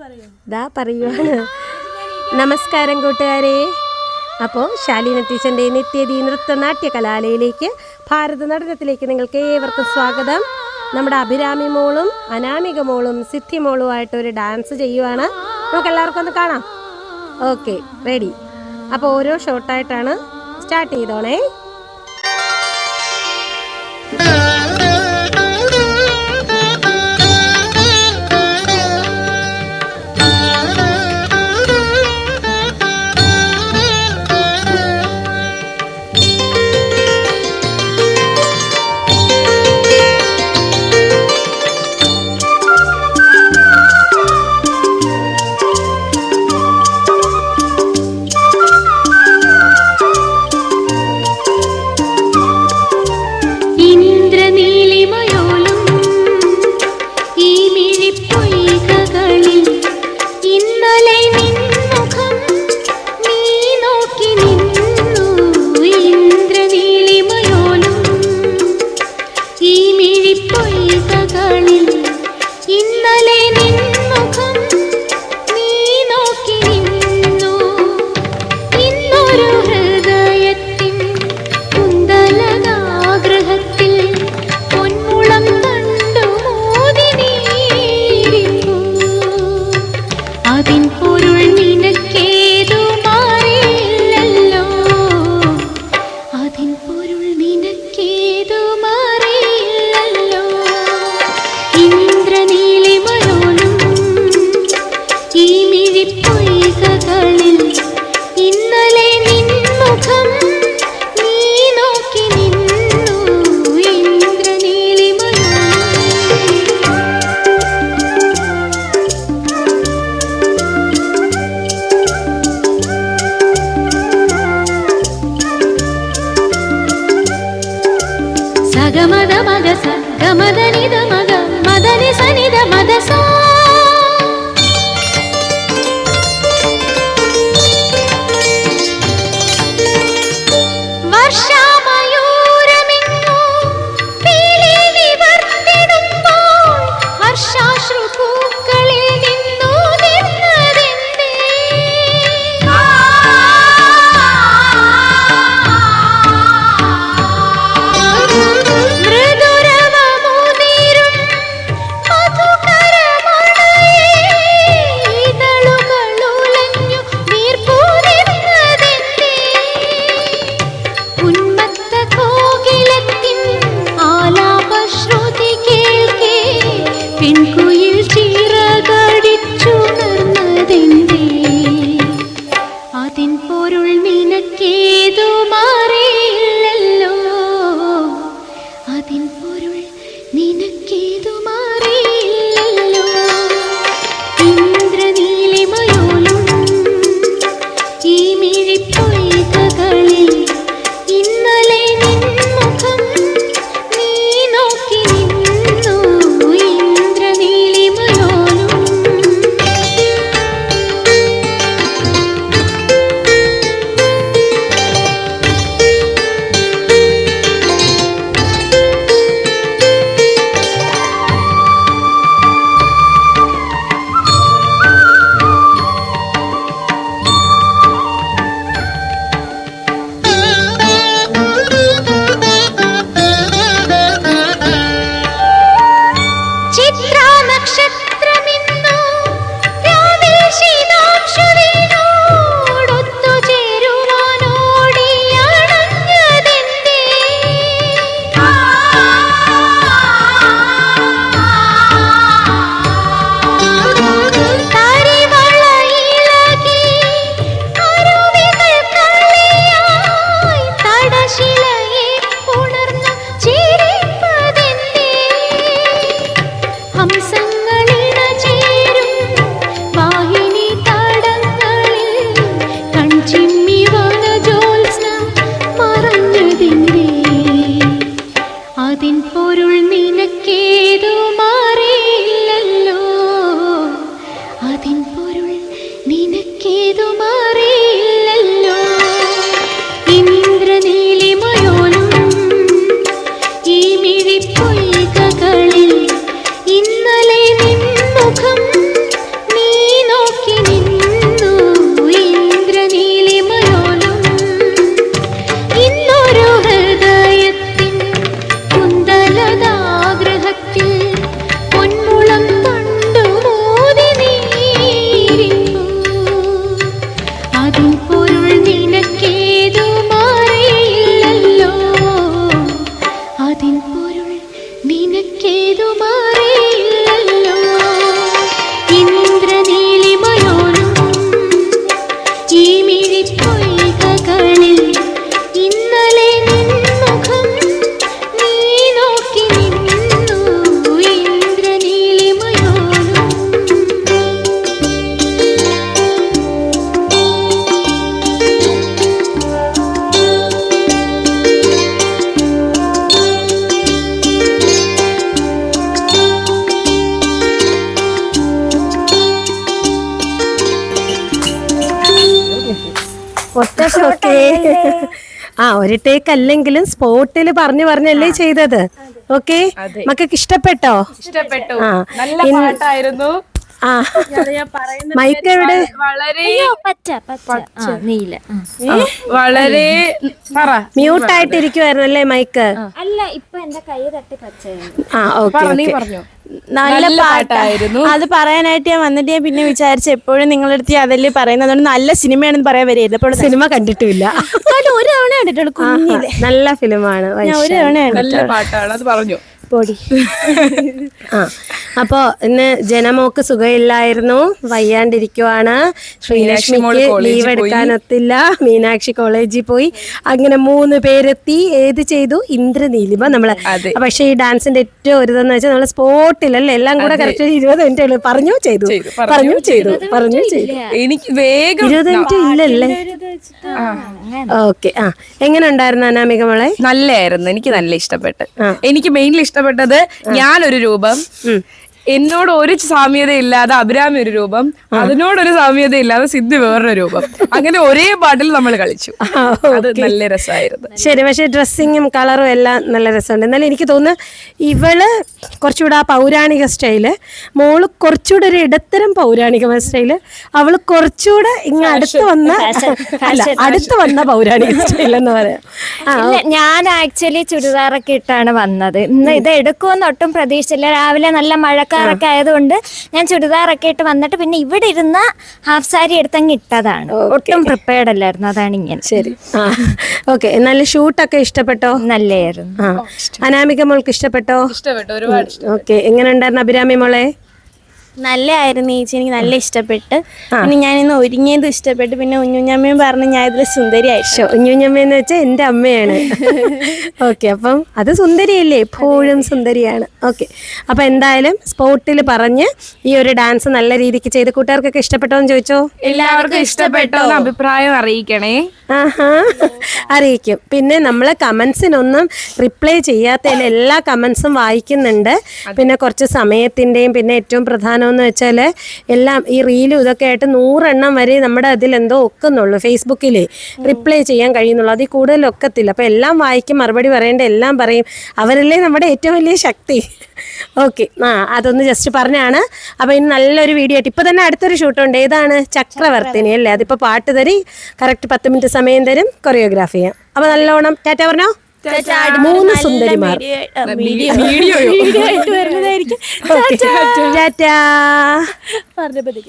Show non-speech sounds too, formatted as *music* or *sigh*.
ഇതാ പറയുവാണ്. നമസ്കാരം കൂട്ടുകാരെ. അപ്പോൾ ശാലീന ടീച്ചറിന്റെ നിത്യതി നൃത്തനാട്യ കലാലയിലേക്ക് ഭാരത നടനത്തിലേക്ക് നിങ്ങൾക്ക് ഏവർക്കും സ്വാഗതം. നമ്മുടെ അഭിരാമി മോളും അനാമിക മോളും സിദ്ധി മോളുമായിട്ട് ഒരു ഡാൻസ് ചെയ്യുവാണ്. നമുക്ക് എല്ലാവർക്കും ഒന്ന് കാണാം. Okay ready. അപ്പോൾ ഓരോ ഷോട്ടായിട്ടാണ് സ്റ്റാർട്ട് ചെയ്തോണേ. గమద సద్గమద నిద তোমার ഓക്കെ. ആ ഒരു ടേക്ക് അല്ലെങ്കിലും സ്പോട്ടിൽ പറഞ്ഞു പറഞ്ഞല്ലേ ചെയ്തത്. ഓക്കെ? മക്കൾക്ക് ഇഷ്ടപ്പെട്ടോ? ഇഷ്ടപ്പെട്ടു. നല്ല പാട്ടായിരുന്നു. മൈക്ക് എവിടെ? വളരെ പച്ച പച്ച. ആ നീല. വളരെ പറ. മ്യൂട്ട് ആയിട്ടിരിക്കുവായിരുന്നു അല്ലേ മൈക്ക്? അല്ല ഇപ്പൊ എന്റെ കൈ തട്ടി പച്ച ആ ഓക്കെ പറഞ്ഞു. നല്ല പാട്ടായിരുന്നു. അത് പറയാനായിട്ട് ഞാൻ വന്നിട്ട് ഞാൻ പിന്നെ വിചാരിച്ചു എപ്പോഴും നിങ്ങളുടെ അടുത്ത് അതല്ലേ പറയുന്നത്. അതുകൊണ്ട് നല്ല സിനിമയാണെന്ന് പറയാൻ വരികയായിരുന്നു. അപ്പോൾ സിനിമ കണ്ടിട്ടില്ല ഒരു തവണ കണ്ടിട്ടുള്ളൂ കുഞ്ഞിലെ. നല്ല ഫിലിമാണ് ഞാൻ ഒരു തവണ നല്ല പാട്ടാണ് അത് പറഞ്ഞു. പൊടി. ആ അപ്പോ ഇന്ന് ജനമോക്ക് സുഖമില്ലായിരുന്നു. വയ്യാണ്ടിരിക്കുവാണ്. ശ്രീലക്ഷ്മിക്ക് ലീവ് എടുക്കാനൊത്തില്ല. മീനാക്ഷി കോളേജിൽ പോയി. അങ്ങനെ മൂന്ന് പേരെത്തി. ഏത് ചെയ്തു? ഇന്ദ്രനീലിമ നമ്മൾ. അതെ. പക്ഷെ ഈ ഡാൻസിന്റെ ഏറ്റവും ഒരു ഇതെന്ന് വെച്ചാൽ നമ്മൾ സ്പോട്ടിലല്ലേ? എല്ലാം കൂടെ കറക്റ്റ് ഇരുപത് മിനിറ്റ് ഉള്ളൂ. പറഞ്ഞു ചെയ്തു. ചെയ്തു, പറഞ്ഞു ചെയ്തു. പറഞ്ഞു ചെയ്തു. എനിക്ക് വേഗം ഇരുപത് മിനിറ്റ് ഇല്ലല്ലേ? ഓക്കെ. ആ എങ്ങനെ ഉണ്ടായിരുന്നു അനാമിക മോളെ? നല്ലായിരുന്നു. എനിക്ക് നല്ല ഇഷ്ടപ്പെട്ട്. എനിക്ക് മെയിൻലി ഇഷ്ടപ്പെട്ടത് ഞാനൊരു രൂപം എന്നോട് ഒരു സാമ്യത ഇല്ലാതെ അഭിരാമി ഒരു രൂപം അതിനോടൊരു സാമ്യത ഇല്ലാതെ സിദ്ധു വേറൊരു രൂപം. അങ്ങനെ ഒരേ പാട്ടിൽ നമ്മൾ കളിച്ചു. അത് നല്ല രസമായിരുന്നു. ശരി പക്ഷെ ഡ്രസ്സിങ്ങും കളറും എല്ലാം നല്ല രസമുണ്ട്. എന്നാലും എനിക്ക് തോന്നുന്നു ഇവൾ കുറച്ചുകൂടെ ആ പൗരാണിക സ്റ്റൈൽ മോൾ കുറച്ചുകൂടെ ഒരു ഇടത്തരം പൗരാണിക സ്റ്റൈൽ അവൾ കുറച്ചുകൂടെ ഇങ്ങ് അടുത്ത് വന്ന അല്ല അടുത്ത് വന്ന പൗരാണിക *laughs* സ്റ്റൈൽ എന്ന് പറയാം. ആ ഞാൻ ആക്ച്വലി ചുരിദാറൊക്കെ ഇട്ടാണ് വന്നത്. ഇന്ന് ഇത് എടുക്കുമെന്ന് ഒട്ടും പ്രതീക്ഷിച്ചില്ല. രാവിലെ നല്ല മഴക്കാറൊക്കെ ആയതുകൊണ്ട് ഞാൻ ചുരിദാറൊക്കെ ഇട്ട് വന്നിട്ട് പിന്നെ ഇവിടെ ഇരുന്ന ഹാഫ് സാരി എടുത്തങ്ങ് ഇട്ടതാണ്. ഒട്ടും പ്രിപ്പയർഡ് അല്ലായിരുന്നു. അതാണ് ഇങ്ങനെ. ശരി. ആ ഓക്കെ എന്നാലും ഷൂട്ടൊക്കെ ഇഷ്ടപ്പെട്ടോ? നല്ലായിരുന്നു. ആ. അനാമിക മോൾക്ക് ഇഷ്ടപ്പെട്ടോ? ഇഷ്ടപ്പെട്ടു. ഒരുപാട്. ഓക്കെ എങ്ങനെ ഉണ്ടായിരുന്നു അഭിരാമി മോളെ? നല്ലതായിരുന്നു ചേച്ചി. എനിക്ക് നല്ല ഇഷ്ടപ്പെട്ട്. പിന്നെ ഞാൻ ഇന്ന് ഒരുങ്ങിയത് ഇഷ്ടപ്പെട്ടു. പിന്നെ ഉഞ്ഞുഞ്ഞമ്മയും പറഞ്ഞു ഞാൻ ഇതിൽ സുന്ദരിയായിട്ടോ ഉഞ്ഞുഞ്ഞമ്മയെന്ന് വെച്ചാൽ എന്റെ അമ്മയാണ്. *laughs* ഓക്കെ അപ്പം അത് സുന്ദരിയല്ലേ? എപ്പോഴും സുന്ദരിയാണ്. ഓക്കെ. അപ്പോൾ എന്തായാലും സ്പോട്ടിൽ പറഞ്ഞ് ഈ ഒരു ഡാൻസ് നല്ല രീതിക്ക് ചെയ്ത് കൂട്ടുകാർക്കൊക്കെ ഇഷ്ടപ്പെട്ടോ എന്ന് ചോദിച്ചോ? എല്ലാവർക്കും ഇഷ്ടപ്പെട്ടോ അഭിപ്രായം അറിയിക്കണേ. ആഹാ. അറിയിക്കും. പിന്നെ നമ്മൾ കമൻസിനൊന്നും റിപ്ലൈ ചെയ്യാത്തതിൽ എല്ലാ കമൻസും വായിക്കുന്നുണ്ട്. പിന്നെ കുറച്ച് സമയത്തിന്റെയും പിന്നെ ഏറ്റവും പ്രധാനമെന്ന് വെച്ചാൽ എല്ലാം ഈ റീലും ഇതൊക്കെ ആയിട്ട് നൂറെണ്ണം വരെ നമ്മുടെ അതിൽ എന്തോ ഒക്കുന്നുള്ളൂ ഫേസ്ബുക്കിൽ റിപ്ലൈ ചെയ്യാൻ കഴിയുന്നുള്ളൂ. അതിൽ കൂടുതൽ ഒക്കത്തില്ല അപ്പോൾ എല്ലാം വായിക്കും മറുപടി പറയേണ്ട എല്ലാം പറയും. അവരല്ലേ നമ്മുടെ ഏറ്റവും വലിയ ശക്തി. ഓക്കെ ആ അതൊന്ന് ജസ്റ്റ് പറഞ്ഞാണ്. അപ്പോൾ ഇനി നല്ലൊരു വീഡിയോ ആയിട്ട് ഇപ്പോൾ തന്നെ അടുത്തൊരു ഷൂട്ടുണ്ട് ഏതാണ്? ചക്രവർത്തിനി അല്ലേ? അതിപ്പോൾ പാട്ട് തരി കറക്റ്റ് പത്ത് മിനിറ്റ് സമയം തരും കൊറിയോഗ്രാഫി ചെയ്യാം. അപ്പോൾ നല്ലോണം ടാറ്റ പറഞ്ഞോ? മൂന്ന് സുന്ദരിമാർ. ടാറ്റ ആയിട്ട് വരുന്നതായിരിക്കും. ടാറ്റാ. പറഞ്ഞപ്പോഴത്തേക്കും.